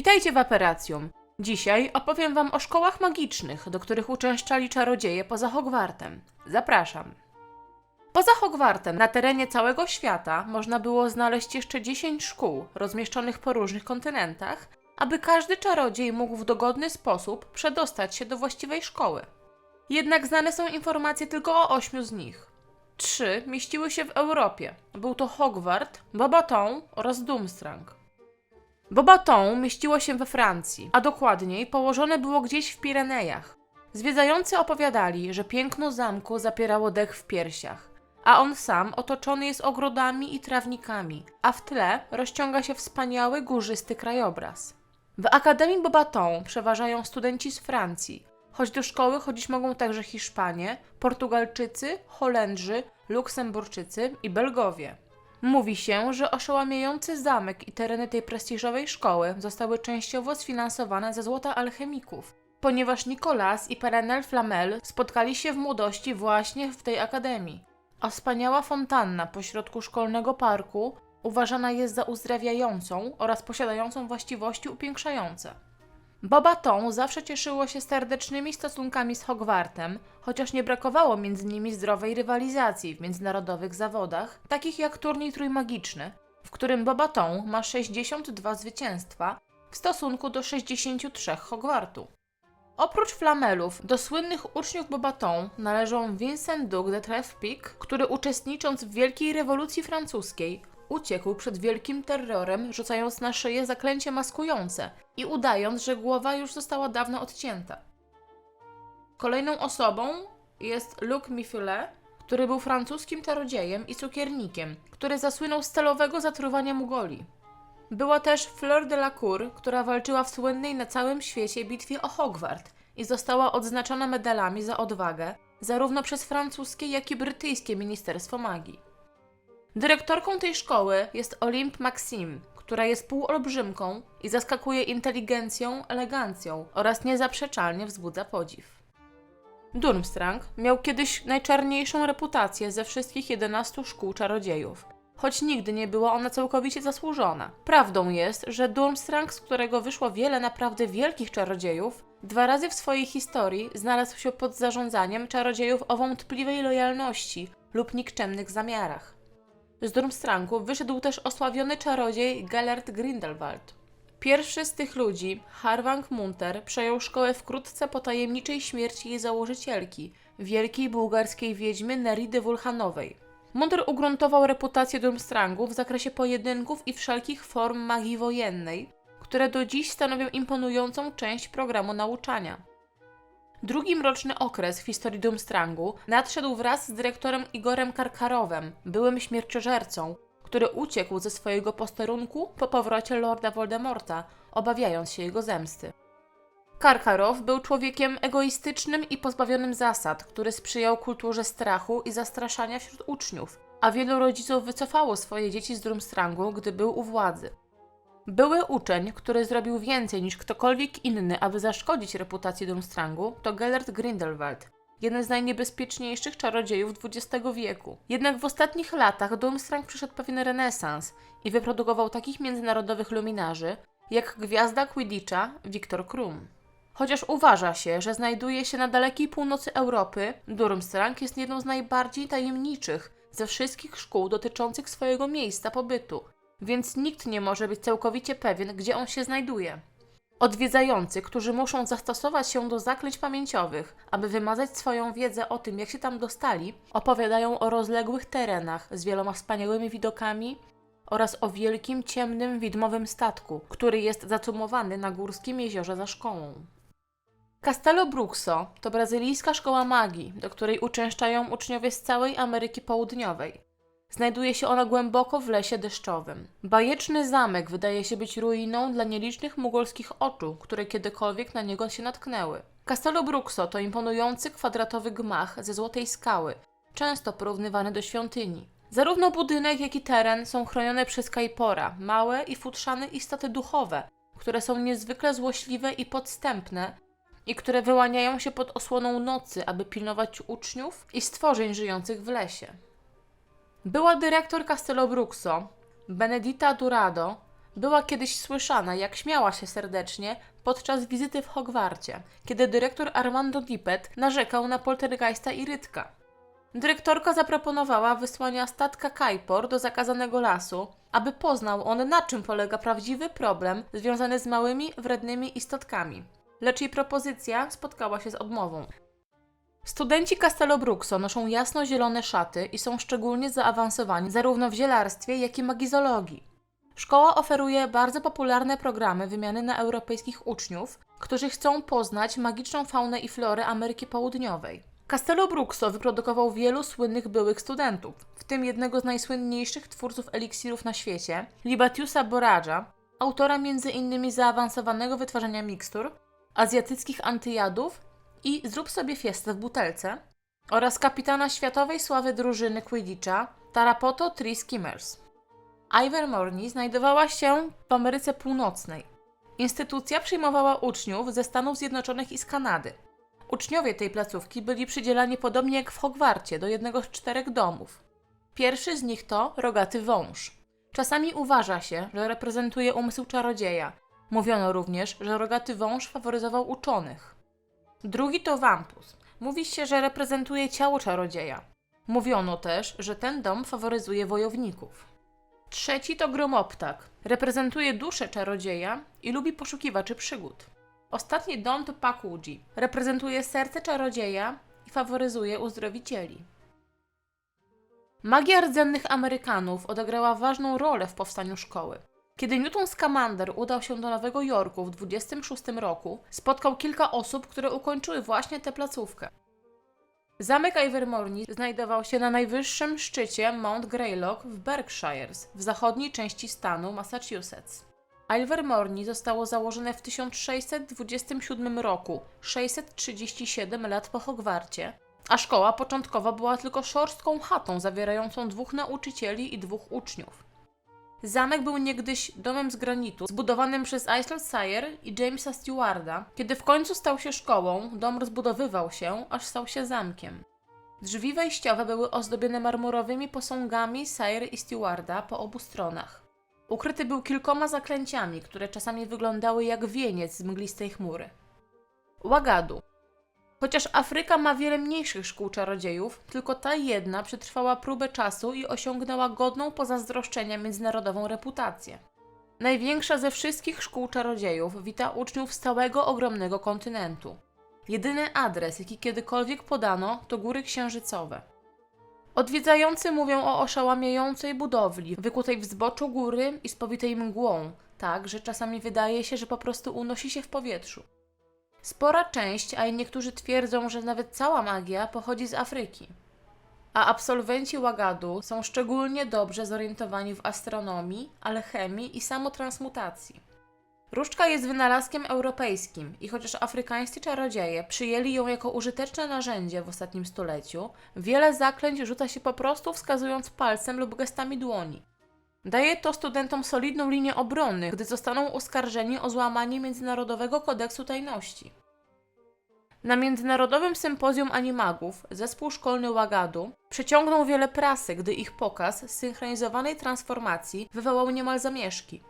Witajcie w Aperacjum. Dzisiaj opowiem Wam o szkołach magicznych, do których uczęszczali czarodzieje poza Hogwartem. Zapraszam. Poza Hogwartem, na terenie całego świata, można było znaleźć jeszcze 10 szkół rozmieszczonych po różnych kontynentach, aby każdy czarodziej mógł w dogodny sposób przedostać się do właściwej szkoły. Jednak znane są informacje tylko o ośmiu z nich. Trzy mieściły się w Europie. Był to Hogwart, Bobaton oraz Durmstrang. Bobaton mieściło się we Francji, a dokładniej położone było gdzieś w Pirenejach. Zwiedzający opowiadali, że piękno zamku zapierało dech w piersiach, a on sam otoczony jest ogrodami i trawnikami, a w tle rozciąga się wspaniały górzysty krajobraz. W Akademii Bobaton przeważają studenci z Francji, choć do szkoły chodzić mogą także Hiszpanie, Portugalczycy, Holendrzy, Luksemburczycy i Belgowie. Mówi się, że oszałamiający zamek i tereny tej prestiżowej szkoły zostały częściowo sfinansowane ze złota alchemików, ponieważ Nicolas i Perenelle Flamel spotkali się w młodości właśnie w tej akademii. A wspaniała fontanna pośrodku szkolnego parku uważana jest za uzdrawiającą oraz posiadającą właściwości upiększające. Bobaton zawsze cieszyło się serdecznymi stosunkami z Hogwartem, chociaż nie brakowało między nimi zdrowej rywalizacji w międzynarodowych zawodach, takich jak turniej trójmagiczny, w którym Bobaton ma 62 zwycięstwa w stosunku do 63 Hogwartu. Oprócz flamelów, do słynnych uczniów Bobaton należą Vincent Duc de Trefpic, który uczestnicząc w Wielkiej Rewolucji Francuskiej uciekł przed wielkim terrorem, rzucając na szyję zaklęcie maskujące i udając, że głowa już została dawno odcięta. Kolejną osobą jest Luc Mifule, który był francuskim czarodziejem i cukiernikiem, który zasłynął z celowego zatruwania Mugoli. Była też Fleur de la Cour, która walczyła w słynnej na całym świecie bitwie o Hogwart i została odznaczona medalami za odwagę, zarówno przez francuskie, jak i brytyjskie Ministerstwo Magii. Dyrektorką tej szkoły jest Olympe Maxime, która jest półolbrzymką i zaskakuje inteligencją, elegancją oraz niezaprzeczalnie wzbudza podziw. Durmstrang miał kiedyś najczarniejszą reputację ze wszystkich 11 szkół czarodziejów, choć nigdy nie była ona całkowicie zasłużona. Prawdą jest, że Durmstrang, z którego wyszło wiele naprawdę wielkich czarodziejów, dwa razy w swojej historii znalazł się pod zarządzaniem czarodziejów o wątpliwej lojalności lub nikczemnych zamiarach. Z Durmstrangu wyszedł też osławiony czarodziej Gellert Grindelwald. Pierwszy z tych ludzi, Harwang Munter, przejął szkołę wkrótce po tajemniczej śmierci jej założycielki, wielkiej bułgarskiej wiedźmy Neridy Wulhanowej. Munter ugruntował reputację Durmstrangu w zakresie pojedynków i wszelkich form magii wojennej, które do dziś stanowią imponującą część programu nauczania. Drugi mroczny okres w historii Durmstrangu nadszedł wraz z dyrektorem Igorem Karkarowem, byłym śmierciożercą, który uciekł ze swojego posterunku po powrocie Lorda Voldemorta, obawiając się jego zemsty. Karkarow był człowiekiem egoistycznym i pozbawionym zasad, który sprzyjał kulturze strachu i zastraszania wśród uczniów, a wielu rodziców wycofało swoje dzieci z Durmstrangu, gdy był u władzy. Były uczeń, który zrobił więcej niż ktokolwiek inny, aby zaszkodzić reputacji Durmstrangu, to Gellert Grindelwald, jeden z najniebezpieczniejszych czarodziejów XX wieku. Jednak w ostatnich latach Durmstrang przyszedł pewien renesans i wyprodukował takich międzynarodowych luminarzy, jak gwiazda Quidditcha Viktor Krum. Chociaż uważa się, że znajduje się na dalekiej północy Europy, Durmstrang jest jedną z najbardziej tajemniczych ze wszystkich szkół dotyczących swojego miejsca pobytu, więc nikt nie może być całkowicie pewien, gdzie on się znajduje. Odwiedzający, którzy muszą zastosować się do zaklęć pamięciowych, aby wymazać swoją wiedzę o tym, jak się tam dostali, opowiadają o rozległych terenach z wieloma wspaniałymi widokami oraz o wielkim, ciemnym, widmowym statku, który jest zacumowany na górskim jeziorze za szkołą. Castello Bruxo to brazylijska szkoła magii, do której uczęszczają uczniowie z całej Ameryki Południowej. Znajduje się ona głęboko w lesie deszczowym. Bajeczny zamek wydaje się być ruiną dla nielicznych mugolskich oczu, które kiedykolwiek na niego się natknęły. Castello Bruxo to imponujący kwadratowy gmach ze złotej skały, często porównywany do świątyni. Zarówno budynek, jak i teren są chronione przez Kaipora, małe i futrzane istoty duchowe, które są niezwykle złośliwe i podstępne i które wyłaniają się pod osłoną nocy, aby pilnować uczniów i stworzeń żyjących w lesie. Była dyrektor Castello Bruxo, Benedita Durado, Była kiedyś słyszana, jak śmiała się serdecznie podczas wizyty w Hogwarcie, kiedy dyrektor Armando Dippet narzekał na poltergeista i Rytka. Dyrektorka zaproponowała wysłania statka Kajpor do zakazanego lasu, aby poznał on, na czym polega prawdziwy problem związany z małymi, wrednymi istotkami. Lecz jej propozycja spotkała się z odmową. Studenci Castello Bruxo noszą jasno-zielone szaty i są szczególnie zaawansowani zarówno w zielarstwie, jak i magizologii. Szkoła oferuje bardzo popularne programy wymiany na europejskich uczniów, którzy chcą poznać magiczną faunę i florę Ameryki Południowej. Castello Bruxo wyprodukował wielu słynnych byłych studentów, w tym jednego z najsłynniejszych twórców eliksirów na świecie, Libatiusa Boraja, autora m.in. zaawansowanego wytwarzania mikstur, azjatyckich antyjadów i Zrób sobie fiestę w butelce oraz kapitana światowej sławy drużyny Quidditcha Tarapoto Three Skimmers. Ivermorny znajdowała się w Ameryce Północnej. Instytucja przyjmowała uczniów ze Stanów Zjednoczonych i z Kanady. Uczniowie tej placówki byli przydzielani podobnie jak w Hogwarcie do jednego z czterech domów. Pierwszy z nich to rogaty wąż. Czasami uważa się, że reprezentuje umysł czarodzieja. Mówiono również, że rogaty wąż faworyzował uczonych. Drugi to wampus. Mówi się, że reprezentuje ciało czarodzieja. Mówiono też, że ten dom faworyzuje wojowników. Trzeci to gromoptak. Reprezentuje duszę czarodzieja i lubi poszukiwaczy przygód. Ostatni dom to Pakuji. Reprezentuje serce czarodzieja i faworyzuje uzdrowicieli. Magia rdzennych Amerykanów odegrała ważną rolę w powstaniu szkoły. Kiedy Newton Scamander udał się do Nowego Jorku w 26 roku, spotkał kilka osób, które ukończyły właśnie tę placówkę. Zamek Ivermorny znajdował się na najwyższym szczycie Mount Greylock w Berkshires, w zachodniej części stanu Massachusetts. Ivermorny zostało założone w 1627 roku, 637 lat po Hogwarcie, a szkoła początkowo była tylko szorstką chatą zawierającą dwóch nauczycieli i dwóch uczniów. Zamek był niegdyś domem z granitu, zbudowanym przez Isle Sire i Jamesa Stewarda. Kiedy w końcu stał się szkołą, dom rozbudowywał się, aż stał się zamkiem. Drzwi wejściowe były ozdobione marmurowymi posągami Sire i Stewarda po obu stronach. Ukryty był kilkoma zaklęciami, które czasami wyglądały jak wieniec z mglistej chmury. Łagadu. Chociaż Afryka ma wiele mniejszych szkół czarodziejów, tylko ta jedna przetrwała próbę czasu i osiągnęła godną pozazdroszczenia międzynarodową reputację. Największa ze wszystkich szkół czarodziejów wita uczniów z całego ogromnego kontynentu. Jedyny adres, jaki kiedykolwiek podano, to góry księżycowe. Odwiedzający mówią o oszałamiającej budowli, wykutej w zboczu góry i spowitej mgłą, tak, że czasami wydaje się, że po prostu unosi się w powietrzu. Spora część, a i niektórzy twierdzą, że nawet cała magia pochodzi z Afryki. A absolwenci Łagadu są szczególnie dobrze zorientowani w astronomii, alchemii i samotransmutacji. Różdżka jest wynalazkiem europejskim i chociaż afrykańscy czarodzieje przyjęli ją jako użyteczne narzędzie w ostatnim stuleciu, wiele zaklęć rzuca się po prostu wskazując palcem lub gestami dłoni. Daje to studentom solidną linię obrony, gdy zostaną oskarżeni o złamanie Międzynarodowego Kodeksu Tajności. Na Międzynarodowym Sympozjum Animagów zespół szkolny Łagadu przyciągnął wiele prasy, gdy ich pokaz synchronizowanej transformacji wywołał niemal zamieszki.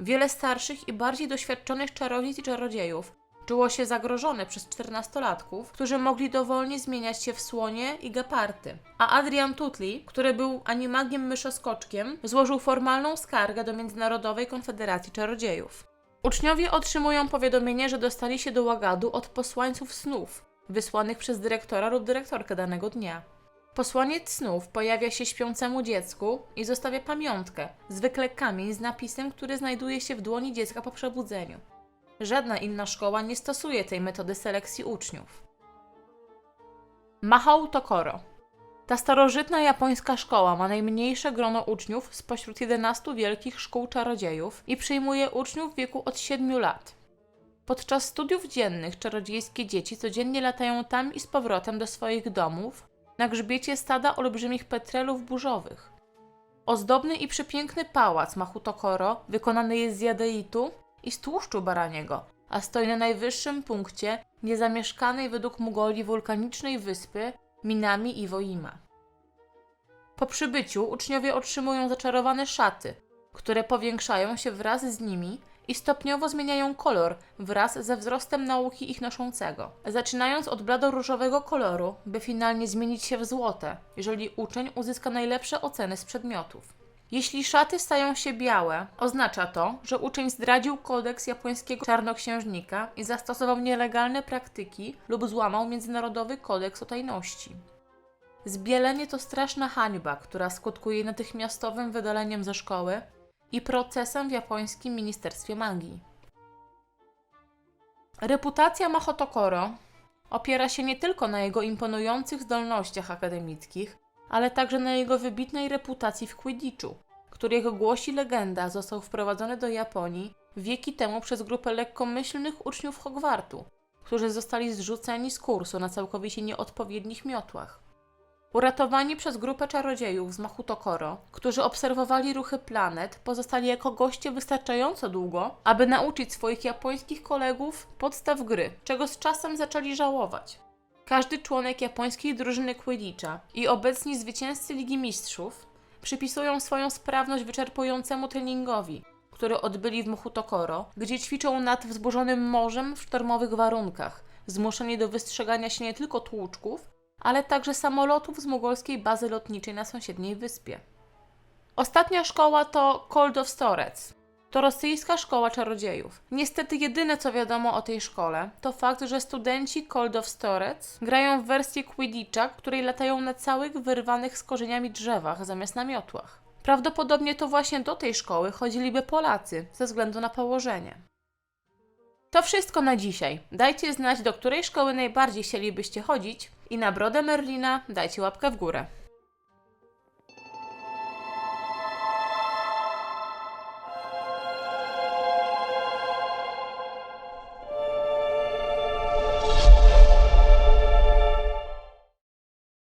Wiele starszych i bardziej doświadczonych czarodziejów i czarodziejów czuło się zagrożone przez czternastolatków, którzy mogli dowolnie zmieniać się w słonie i geparty. A Adrian Tutli, który był animagiem myszoskoczkiem, złożył formalną skargę do Międzynarodowej Konfederacji Czarodziejów. Uczniowie otrzymują powiadomienie, że dostali się do łagadu od posłańców snów, wysłanych przez dyrektora lub dyrektorkę danego dnia. Posłaniec snów pojawia się śpiącemu dziecku i zostawia pamiątkę, zwykle kamień z napisem, który znajduje się w dłoni dziecka po przebudzeniu. Żadna inna szkoła nie stosuje tej metody selekcji uczniów. Mahou Tokoro. Ta starożytna japońska szkoła ma najmniejsze grono uczniów spośród 11 wielkich szkół czarodziejów i przyjmuje uczniów w wieku od 7 lat. Podczas studiów dziennych czarodziejskie dzieci codziennie latają tam i z powrotem do swoich domów na grzbiecie stada olbrzymich petrelów burzowych. Ozdobny i przepiękny pałac Mahutokoro wykonany jest z jadeitu i z tłuszczu baraniego, a stoi na najwyższym punkcie niezamieszkanej według Mugoli wulkanicznej wyspy Minami Iwoima. Po przybyciu uczniowie otrzymują zaczarowane szaty, które powiększają się wraz z nimi i stopniowo zmieniają kolor wraz ze wzrostem nauki ich noszącego, zaczynając od blado-różowego koloru, by finalnie zmienić się w złote, jeżeli uczeń uzyska najlepsze oceny z przedmiotów. Jeśli szaty stają się białe, oznacza to, że uczeń zdradził kodeks japońskiego czarnoksiężnika i zastosował nielegalne praktyki lub złamał międzynarodowy kodeks o tajności. Zbielenie to straszna hańba, która skutkuje natychmiastowym wydaleniem ze szkoły i procesem w japońskim Ministerstwie Magii. Reputacja Mahoto Koro opiera się nie tylko na jego imponujących zdolnościach akademickich, ale także na jego wybitnej reputacji w Quidditchu, który jak głosi legenda został wprowadzony do Japonii wieki temu przez grupę lekkomyślnych uczniów Hogwartu, którzy zostali zrzuceni z kursu na całkowicie nieodpowiednich miotłach. Uratowani przez grupę czarodziejów z Mahutokoro, którzy obserwowali ruchy planet, pozostali jako goście wystarczająco długo, aby nauczyć swoich japońskich kolegów podstaw gry, czego z czasem zaczęli żałować. Każdy członek japońskiej drużyny Quidditcha i obecni zwycięzcy Ligi Mistrzów przypisują swoją sprawność wyczerpującemu treningowi, który odbyli w Mahutokoro, gdzie ćwiczą nad wzburzonym morzem w sztormowych warunkach, zmuszeni do wystrzegania się nie tylko tłuczków, ale także samolotów z mogolskiej bazy lotniczej na sąsiedniej wyspie. Ostatnia szkoła to Cold of Storec. To rosyjska szkoła czarodziejów. Niestety jedyne co wiadomo o tej szkole to fakt, że studenci Cold of Storec grają w wersję Quidditcha, której latają na całych wyrwanych z korzeniami drzewach zamiast na miotłach. Prawdopodobnie to właśnie do tej szkoły chodziliby Polacy ze względu na położenie. To wszystko na dzisiaj. Dajcie znać, do której szkoły najbardziej chcielibyście chodzić i na brodę Merlina dajcie łapkę w górę.